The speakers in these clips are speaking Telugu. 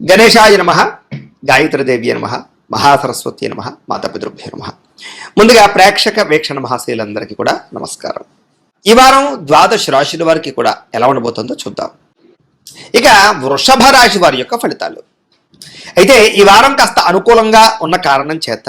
గణేశాయ నమ గాయత్రదేవి నమ మహాసరస్వతి నమ మాతాపితృభ్య నమ. ముందుగా ప్రేక్షక వీక్షణ మహాశైలందరికీ కూడా నమస్కారం. ఈ వారం ద్వాదశ రాశుల వారికి కూడా ఎలా ఉండబోతుందో చూద్దాం. ఇక వృషభ రాశి వారి యొక్క ఫలితాలు. అయితే ఈ వారం కాస్త అనుకూలంగా ఉన్న కారణం చేత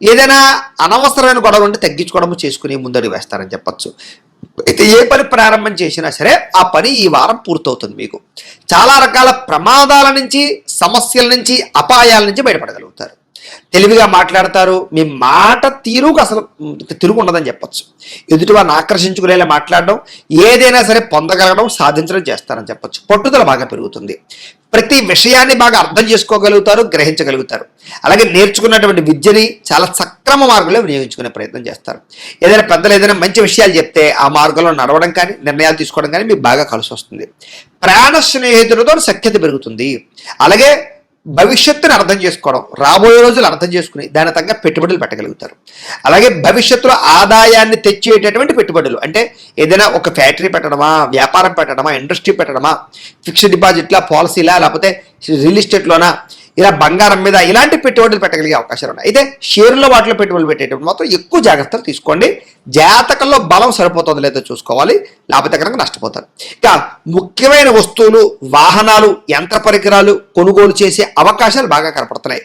ఏదైనా అనవసరమైన గొడవలు ఉంటే తగ్గించుకోవడము చేసుకుని ముందడు వేస్తారని చెప్పచ్చు. అయితే ఏ పని ప్రారంభం చేసినా సరే ఆ పని ఈ వారం పూర్తవుతుంది మీకు. చాలా రకాల ప్రమాదాల నుంచి సమస్యల నుంచి అపాయాల నుంచి బయటపడగలుగుతారు. తెలివిగా మాట్లాడతారు మీ మాట తీరుకు అసలు తిరుగు ఉండదని చెప్పచ్చు. ఎదుటివారిని ఆకర్షించుకునేలా మాట్లాడడం ఏదైనా సరే పొందగలగడం సాధించడం చేస్తారని చెప్పచ్చు. పట్టుదల బాగా పెరుగుతుంది. ప్రతి విషయాన్ని బాగా అర్థం చేసుకోగలుగుతారు గ్రహించగలుగుతారు. అలాగే నేర్చుకున్నటువంటి విద్యని చాలా సక్రమ మార్గంలో వినియోగించుకునే ప్రయత్నం చేస్తారు. ఏదైనా పెద్దలు ఏదైనా మంచి విషయాలు చెప్తే ఆ మార్గంలో నడవడం కానీ నిర్ణయాలు తీసుకోవడం కానీ మీకు బాగా కలిసి వస్తుంది ప్రాణ స్నేహితులతో సఖ్యత పెరుగుతుంది. అలాగే భవిష్యత్తుని అర్థం చేసుకోవడం రాబోయే రోజులు అర్థం చేసుకుని దాని తగ్గ పెట్టుబడులు పెట్టగలుగుతారు. అలాగే భవిష్యత్తులో ఆదాయాన్ని తెచ్చేటటువంటి పెట్టుబడులు అంటే ఏదైనా ఒక ఫ్యాక్టరీ పెట్టడమా వ్యాపారం పెట్టడమా ఇండస్ట్రీ పెట్టడమా ఫిక్స్డ్ డిపాజిట్లా పాలసీలా లేకపోతే రియల్ ఎస్టేట్లోనా ఇలా బంగారం మీద ఇలాంటి పెట్టుబడులు పెట్టగలిగే అవకాశాలు ఉన్నాయి. అయితే షేర్లో వాటిలో పెట్టుబడులు పెట్టేటప్పుడు మాత్రం ఎక్కువ జాగ్రత్తలు తీసుకోండి. జాతకంలో బలం సరిపోతుందో లేదో చూసుకోవాలి. లేకపోతే కనుక నష్టపోతారు. ఇక ముఖ్యమైన వస్తువులు వాహనాలు యంత్ర పరికరాలు కొనుగోలు చేసే అవకాశాలు బాగా కనపడుతున్నాయి.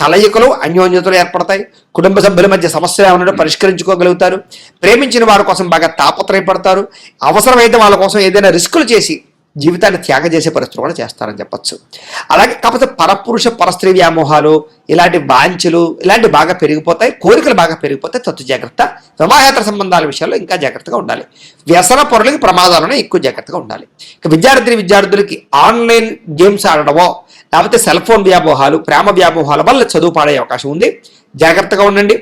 కలయికలు అన్యోన్యతలు ఏర్పడతాయి. కుటుంబ సభ్యుల మధ్య సమస్యలు ఏమైనా పరిష్కరించుకోగలుగుతారు. ప్రేమించిన వారి కోసం బాగా తాపత్రయపడతారు. అవసరమైతే వాళ్ళ కోసం ఏదైనా రిస్కులు చేసి జీవితాన్ని త్యాగం చేసే పరిస్థితులు కూడా చేస్తారని చెప్పచ్చు. అలాగే కాకపోతే పరపురుష పరస్త్రీ వ్యామోహాలు ఇలాంటి వాంఛలు ఇలాంటివి బాగా పెరిగిపోతాయి. కోరికలు బాగా పెరిగిపోతాయి. తత్తు జాగ్రత్త. వివాహేతర సంబంధాల విషయాల్లో ఇంకా జాగ్రత్తగా ఉండాలి. వ్యసన పొరలకి ప్రమాదాలను ఎక్కువ జాగ్రత్తగా ఉండాలి. ఇక విద్యార్థి విద్యార్థులకి ఆన్లైన్ గేమ్స్ ఆడడమో లేకపోతే సెల్ ఫోన్ వ్యామోహాలు ప్రేమ వ్యామోహాల వల్ల చదువు పాడే అవకాశం ఉంది. జాగ్రత్తగా ఉండండి.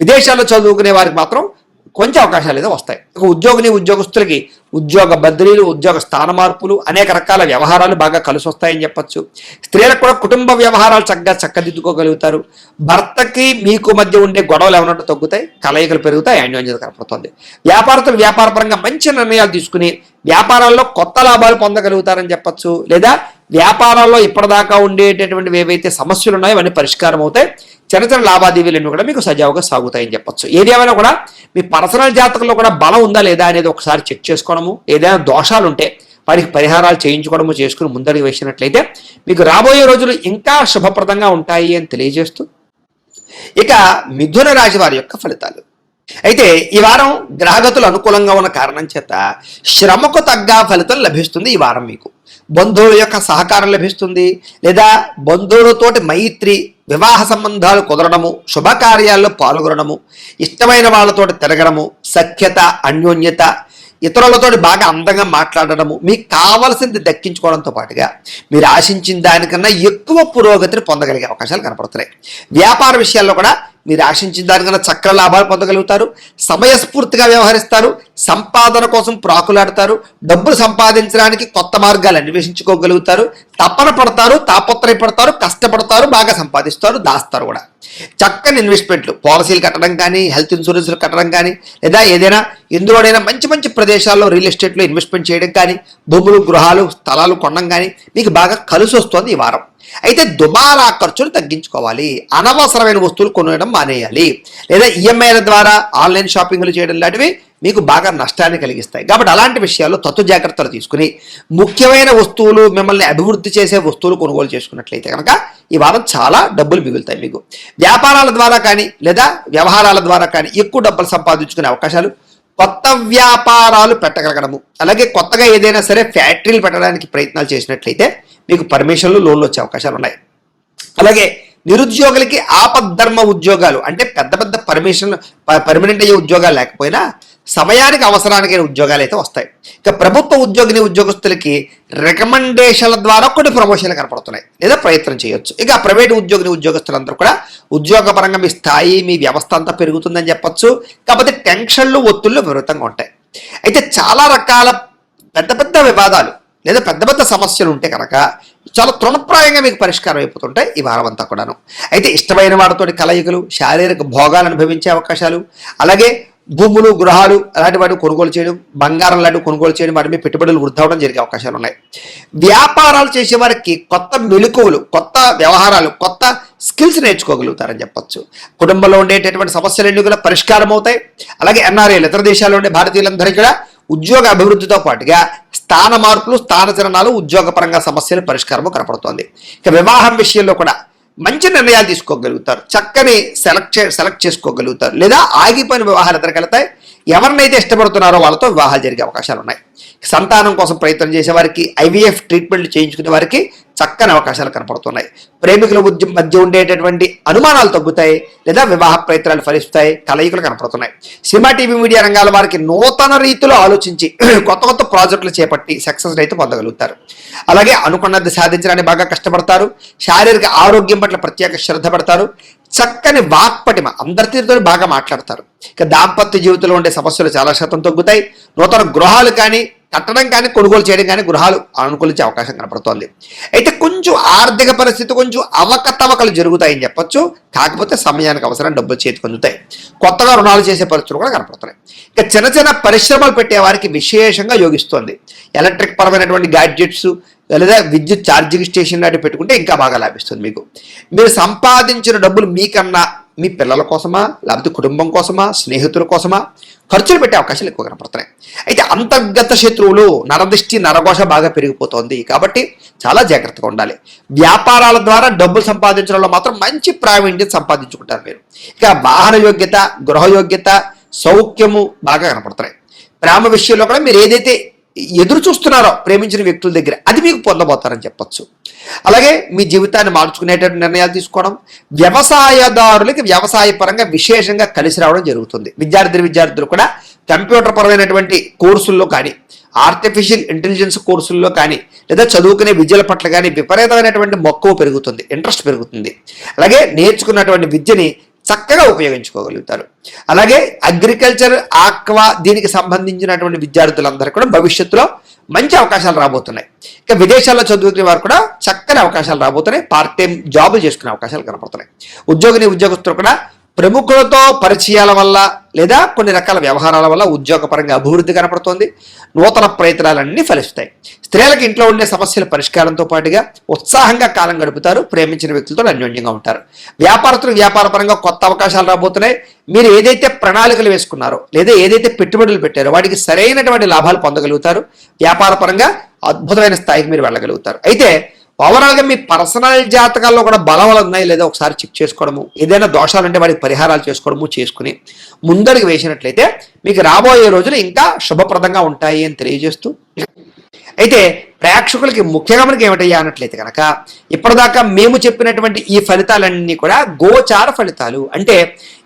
విదేశాల్లో చదువుకునే వారికి మాత్రం కొంచెం అవకాశాలు ఏదో వస్తాయి. ఉద్యోగిని ఉద్యోగస్తులకి ఉద్యోగ బదిలీలు ఉద్యోగ స్థాన మార్పులు అనేక రకాల వ్యవహారాలు బాగా కలిసి వస్తాయని చెప్పచ్చు. స్త్రీలకు కూడా కుటుంబ వ్యవహారాలు చక్కగా చక్కదిద్దుకోగలుగుతారు. భర్తకి మీకు మధ్య ఉండే గొడవలు ఏమన్నట్టు తగ్గుతాయి. కలయికలు పెరుగుతాయి. అన్యోన్యత కనపడుతుంది. వ్యాపారస్తులు వ్యాపారపరంగా మంచి నిర్ణయాలు తీసుకుని వ్యాపారాల్లో కొత్త లాభాలు పొందగలుగుతారని చెప్పచ్చు. లేదా వ్యాపారాల్లో ఇప్పటిదాకా ఉండేటటువంటివి ఏవైతే సమస్యలు ఉన్నాయో అవన్నీ పరిష్కారం అవుతాయి చిన్న చిన్న లావాదేవీలన్నీ కూడా మీకు సజావుగా సాగుతాయని చెప్పొచ్చు. ఏదేమైనా కూడా మీ పర్సనల్ జాతకంలో కూడా బలం ఉందా లేదా అనేది ఒకసారి చెక్ చేసుకోవడము ఏదైనా దోషాలు ఉంటే వారికి పరిహారాలు చేయించుకోవడము చేసుకుని ముందడుగు వేసినట్లయితే మీకు రాబోయే రోజులు ఇంకా శుభప్రదంగా ఉంటాయి అని తెలియజేస్తూ ఇక మిథున రాశి వారి యొక్క ఫలితాలు. అయితే ఈ వారం గ్రహగతులు అనుకూలంగా ఉన్న కారణం చేత శ్రమకు తగ్గ ఫలితం లభిస్తుంది ఈ వారం మీకు. బంధువుల యొక్క సహకారం లభిస్తుంది. లేదా బంధువులతోటి మైత్రి వివాహ సంబంధాలు కుదరడము శుభకార్యాల్లో పాల్గొనడము ఇష్టమైన వాళ్ళతోటి తిరగడము సఖ్యత అన్యోన్యత ఇతరులతోటి బాగా అందంగా మాట్లాడడము మీకు కావలసింది దక్కించుకోవడంతో పాటుగా మీరు ఆశించిన దానికన్నా ఎక్కువ పురోగతిని పొందగలిగే అవకాశాలు కనపడుతున్నాయి. వ్యాపార విషయాల్లో కూడా మీరు ఆశించిన దానికన్నా చక్ర లాభాలు పొందగలుగుతారు. సమయస్ఫూర్తిగా వ్యవహరిస్తారు. సంపాదన కోసం ప్రాకులాడతారు. డబ్బులు సంపాదించడానికి కొత్త మార్గాలు అన్వేషించుకోగలుగుతారు. తపన పడతారు తాపత్రయపడతారు కష్టపడతారు బాగా సంపాదిస్తారు దాస్తారు కూడా. చక్కని ఇన్వెస్ట్మెంట్లు పాలసీలు కట్టడం కానీ హెల్త్ ఇన్సూరెన్స్లు కట్టడం కానీ లేదా ఏదైనా ఎందులోనైనా మంచి మంచి ప్రదేశాల్లో రియల్ ఎస్టేట్లో ఇన్వెస్ట్మెంట్ చేయడం కానీ భూములు గృహాలు స్థలాలు కొనడం కానీ మీకు బాగా కలిసి వస్తుంది ఈ వారం. అయితే దుబారా ఖర్చును తగ్గించుకోవాలి. అనవసరమైన వస్తువులు కొనడం మానేయాలి. లేదా ఈఎంఐల ద్వారా ఆన్లైన్ షాపింగ్లు చేయడం లాంటివి మీకు బాగా నష్టాన్ని కలిగిస్తాయి. కాబట్టి అలాంటి విషయాల్లో తత్వ జాగ్రత్తలు తీసుకుని ముఖ్యమైన వస్తువులు మిమ్మల్ని అభివృద్ధి చేసే వస్తువులు కొనుగోలు చేసుకున్నట్లయితే కనుక ఈ వారం చాలా డబ్బులు మిగులుతాయి మీకు. వ్యాపారాల ద్వారా కానీ లేదా వ్యవహారాల ద్వారా కానీ ఎక్కువ డబ్బులు సంపాదించుకునే అవకాశాలు కొత్త వ్యాపారాలు పెట్టగలగడము. అలాగే కొత్తగా ఏదైనా సరే ఫ్యాక్టరీలు పెట్టడానికి ప్రయత్నాలు చేసినట్లయితే మీకు పర్మిషన్లు లోన్లు వచ్చే అవకాశాలు ఉన్నాయి. అలాగే నిరుద్యోగులకి ఆపద్ధర్మ ఉద్యోగాలు అంటే పెద్ద పెద్ద పర్మిషన్లు పర్మనెంట్ అయ్యే ఉద్యోగాలు లేకపోయినా సమయానికి అవసరానికైన ఉద్యోగాలు అయితే వస్తాయి. ఇక ప్రభుత్వ ఉద్యోగిని ఉద్యోగస్తులకి రికమెండేషన్ల ద్వారా కొన్ని ప్రమోషన్లు కనపడుతున్నాయి. లేదా ప్రయత్నం చేయొచ్చు. ఇక ప్రైవేట్ ఉద్యోగిని ఉద్యోగస్తులందరూ కూడా ఉద్యోగపరంగా మీ స్థాయి మీ వ్యవస్థ అంతా పెరుగుతుందని చెప్పొచ్చు. కాకపోతే టెన్షన్లు ఒత్తుళ్ళు విపరీతంగా ఉంటాయి. అయితే చాలా రకాల పెద్ద పెద్ద వివాదాలు లేదా పెద్ద పెద్ద సమస్యలు ఉంటే కనుక చాలా తృణప్రాయంగా మీకు పరిష్కారం అయిపోతుంటాయి ఈ వారం అంతా కూడాను. అయితే ఇష్టమైన వాడితోటి కలయికలు శారీరక భోగాలు అనుభవించే అవకాశాలు అలాగే భూములు గృహాలు అలాంటి వాటిని కొనుగోలు చేయడం బంగారం లాంటివి కొనుగోలు చేయడం వాటి మీద పెట్టుబడులు వృద్ధి అవడం జరిగే అవకాశాలు ఉన్నాయి. వ్యాపారాలు చేసే వారికి కొత్త మెలకువలు కొత్త వ్యవహారాలు కొత్త స్కిల్స్ నేర్చుకోగలుగుతారని చెప్పొచ్చు. కుటుంబంలో ఉండేటటువంటి సమస్యలన్నీ కూడా పరిష్కారం అవుతాయి. అలాగే ఎన్ఆర్ఐలు ఇతర దేశాల్లో ఉండే భారతీయులందరికీ కూడా ఉద్యోగ అభివృద్ధితో పాటుగా స్థాన మార్పులు స్థాన స్థానచలనాలు ఉద్యోగపరంగా సమస్యల పరిష్కారము కనపడుతోంది. ఇక వివాహం విషయంలో కూడా మంచి నిర్ణయాలు తీసుకోగలుగుతారు. చక్కని సెలెక్ట్ సెలెక్ట్ చేసుకోగలుగుతారు. లేదా ఆగిపోయిన వ్యవహారాలు ఎదురుకెళ్తాయి ఎవరినైతే ఇష్టపడుతున్నారో వాళ్ళతో వివాహాలు జరిగే అవకాశాలు ఉన్నాయి. సంతానం కోసం ప్రయత్నం చేసే వారికి ఐవీఎఫ్ ట్రీట్మెంట్ చేయించుకునే వారికి చక్కని అవకాశాలు కనపడుతున్నాయి. ప్రేమికుల మధ్య ఉండేటటువంటి అనుమానాలు తగ్గుతాయి లేదా వివాహ ప్రయత్నాలు ఫలిస్తాయి కలయికలు కనపడుతున్నాయి. సినిమా టీవీ మీడియా రంగాల వారికి నూతన రీతిలో ఆలోచించి కొత్త కొత్త ప్రాజెక్టులు చేపట్టి సక్సెస్ అయితే పొందగలుగుతారు. అలాగే అనుకున్నది సాధించడానికి బాగా కష్టపడతారు. శారీరక ఆరోగ్యం పట్ల ప్రత్యేక శ్రద్ధ పడతారు. చక్కని వాక్పటిమ. అందరితో బాగా మాట్లాడతారు. ఇక దాంపత్య జీవితంలో ఉండే సమస్యలు చాలా శాతం తగ్గుతాయి. నూతన గృహాలు కానీ కట్టడం కానీ కొనుగోలు చేయడం కానీ గృహాలు అనుకూలించే అవకాశం కనపడుతోంది. అయితే కొంచెం ఆర్థిక పరిస్థితి కొంచెం అవకతవకలు జరుగుతాయని చెప్పొచ్చు. కాకపోతే సమయానికి అవసరం డబ్బులు చేతికి అందుతాయి. కొత్తగా రుణాలు చేసే పరిస్థితులు కూడా కనపడుతున్నాయి. ఇక చిన్న చిన్న పరిశ్రమలు పెట్టే వారికి విశేషంగా యోగిస్తోంది. ఎలక్ట్రిక్ పరమైనటువంటి గ్యాడ్జెట్స్ లేదా విద్యుత్ ఛార్జింగ్ స్టేషన్ లాంటివి పెట్టుకుంటే ఇంకా బాగా లాభిస్తుంది మీకు. మీరు సంపాదించిన డబ్బులు మీకన్నా మీ పిల్లల కోసమా లేకపోతే కుటుంబం కోసమా స్నేహితుల కోసమా ఖర్చులు పెట్టే అవకాశాలు ఎక్కువ కనపడుతున్నాయి. అయితే అంతర్గత శత్రువులు నరదిష్టి నరఘోష బాగా పెరిగిపోతోంది. కాబట్టి చాలా జాగ్రత్తగా ఉండాలి. వ్యాపారాల ద్వారా డబ్బులు సంపాదించడంలో మాత్రం మంచి ప్రావీణ్యం సంపాదించుకుంటారు మీరు. ఇక వాహన యోగ్యత గృహ యోగ్యత సౌఖ్యము బాగా కనపడుతున్నాయి. ప్రేమ విషయంలో కూడా మీరు ఏదైతే ఎదురు చూస్తున్నారో ప్రేమించిన వ్యక్తుల దగ్గర అది మీకు పొందబోతారని చెప్పచ్చు. అలాగే మీ జీవితాన్ని మార్చుకునేటటువంటి నిర్ణయాలు తీసుకోవడం వ్యవసాయదారులకి వ్యవసాయ పరంగా విశేషంగా కలిసి రావడం జరుగుతుంది. విద్యార్థులు విద్యార్థులు కూడా కంప్యూటర్ పరమైనటువంటి కోర్సుల్లో కానీ ఆర్టిఫిషియల్ ఇంటెలిజెన్స్ కోర్సుల్లో కానీ లేదా చదువుకునే విద్యల పట్ల కానీ విపరీతమైనటువంటి మక్కువ పెరుగుతుంది ఇంట్రెస్ట్ పెరుగుతుంది. అలాగే నేర్చుకున్నటువంటి విద్యని చక్కగా ఉపయోగించుకోగలుగుతారు. అలాగే అగ్రికల్చర్ ఆక్వా దీనికి సంబంధించినటువంటి విద్యార్థులందరూ కూడా భవిష్యత్తులో మంచి అవకాశాలు రాబోతున్నాయి. ఇక విదేశాల్లో చదువుకునే వారు కూడా చక్కని అవకాశాలు రాబోతున్నాయి. పార్ట్ టైం జాబులు చేసుకునే అవకాశాలు కనపడుతున్నాయి. ఉద్యోగిని ఉద్యోగస్తులు కూడా ప్రముఖులతో పరిచయాల వల్ల లేదా కొన్ని రకాల వ్యవహారాల వల్ల ఉద్యోగపరంగా అభివృద్ధి కనపడుతోంది. నూతన ప్రయత్నాలన్నీ ఫలిస్తాయి. స్త్రీలకు ఇంట్లో ఉండే సమస్యల పరిష్కారంతో పాటుగా ఉత్సాహంగా కాలం గడుపుతారు ప్రేమించిన వ్యక్తులతో అన్యోన్యంగా ఉంటారు. వ్యాపారస్తులు వ్యాపారపరంగా కొత్త అవకాశాలు రాబోతున్నాయి. మీరు ఏదైతే ప్రణాళికలు వేసుకున్నారో లేదా ఏదైతే పెట్టుబడులు పెట్టారో వాటికి సరైనటువంటి లాభాలు పొందగలుగుతారు. వ్యాపారపరంగా అద్భుతమైన స్థాయికి మీరు వెళ్ళగలుగుతారు. అయితే ఓవరాల్గా మీ పర్సనల్ జాతకాల్లో కూడా బలవలు ఉన్నాయి లేదా ఒకసారి చెక్ చేసుకోవడము ఏదైనా దోషాలుంటే వాటికి పరిహారాలు చేసుకోవడము చేసుకుని ముందడుగు వేసినట్లయితే మీకు రాబోయే రోజులు ఇంకా శుభప్రదంగా ఉంటాయి అని తెలియజేస్తూ అయితే ప్రేక్షకులకి ముఖ్యంగా మనకి ఏమిటయ్యా అన్నట్లయితే కనుక ఇప్పటిదాకా మేము చెప్పినటువంటి ఈ ఫలితాలన్నీ కూడా గోచార ఫలితాలు. అంటే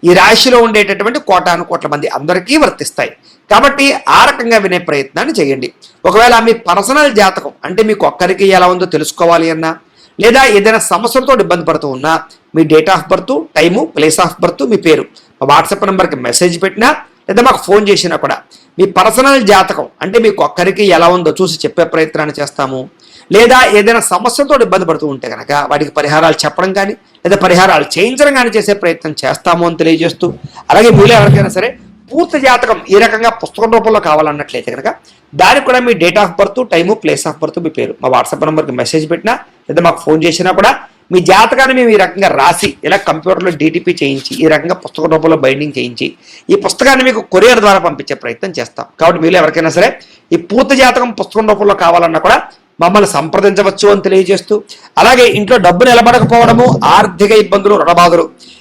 ఈ రాశిలో ఉండేటటువంటి కోటాను కోట్ల మంది అందరికీ వర్తిస్తాయి. కాబట్టి ఆ రకంగా వినే ప్రయత్నాన్ని చేయండి. ఒకవేళ మీ పర్సనల్ జాతకం అంటే మీకు ఒక్కరికి ఎలా ఉందో తెలుసుకోవాలి అన్నా లేదా ఏదైనా సమస్యలతో ఇబ్బంది పడుతూ ఉన్నా మీ date of birth time place of birth మీ పేరు మా వాట్సాప్ నెంబర్కి మెసేజ్ పెట్టినా లేదా మాకు ఫోన్ చేసినా కూడా మీ పర్సనల్ జాతకం అంటే మీకు ఒక్కరికి ఎలా ఉందో చూసి చెప్పే ప్రయత్నాన్ని చేస్తాము. లేదా ఏదైనా సమస్యలతో ఇబ్బంది పడుతూ ఉంటే కనుక వాటికి పరిహారాలు చెప్పడం కానీ లేదా పరిహారాలు చేయించడం కానీ చేసే ప్రయత్నం చేస్తాము అని తెలియజేస్తూ అలాగే మీలో ఎవరికైనా సరే పూర్తి జాతకం ఈ రకంగా పుస్తకం రూపంలో కావాలన్నట్లయితే కనుక దానికి కూడా మీ date of birth time place of birth మీ పేరు. మా వాట్సాప్ నెంబర్కి మెసేజ్ పెట్టినా లేదా మాకు ఫోన్ చేసినా కూడా మీ జాతకాన్ని మేము ఈ రకంగా రాసి ఇలా కంప్యూటర్లో డీటీపీ చేయించి ఈ రకంగా పుస్తక రూపంలో బైండింగ్ చేయించి ఈ పుస్తకాన్ని మీకు కొరియర్ ద్వారా పంపించే ప్రయత్నం చేస్తాం. కాబట్టి మీరు ఎవరికైనా సరే ఈ పూర్తి జాతకం పుస్తకం రూపంలో కావాలన్నా కూడా మమ్మల్ని సంప్రదించవచ్చు అని తెలియజేస్తూ అలాగే ఇంట్లో డబ్బు నిలబడకపోవడము ఆర్థిక ఇబ్బందులు రుణబాధలు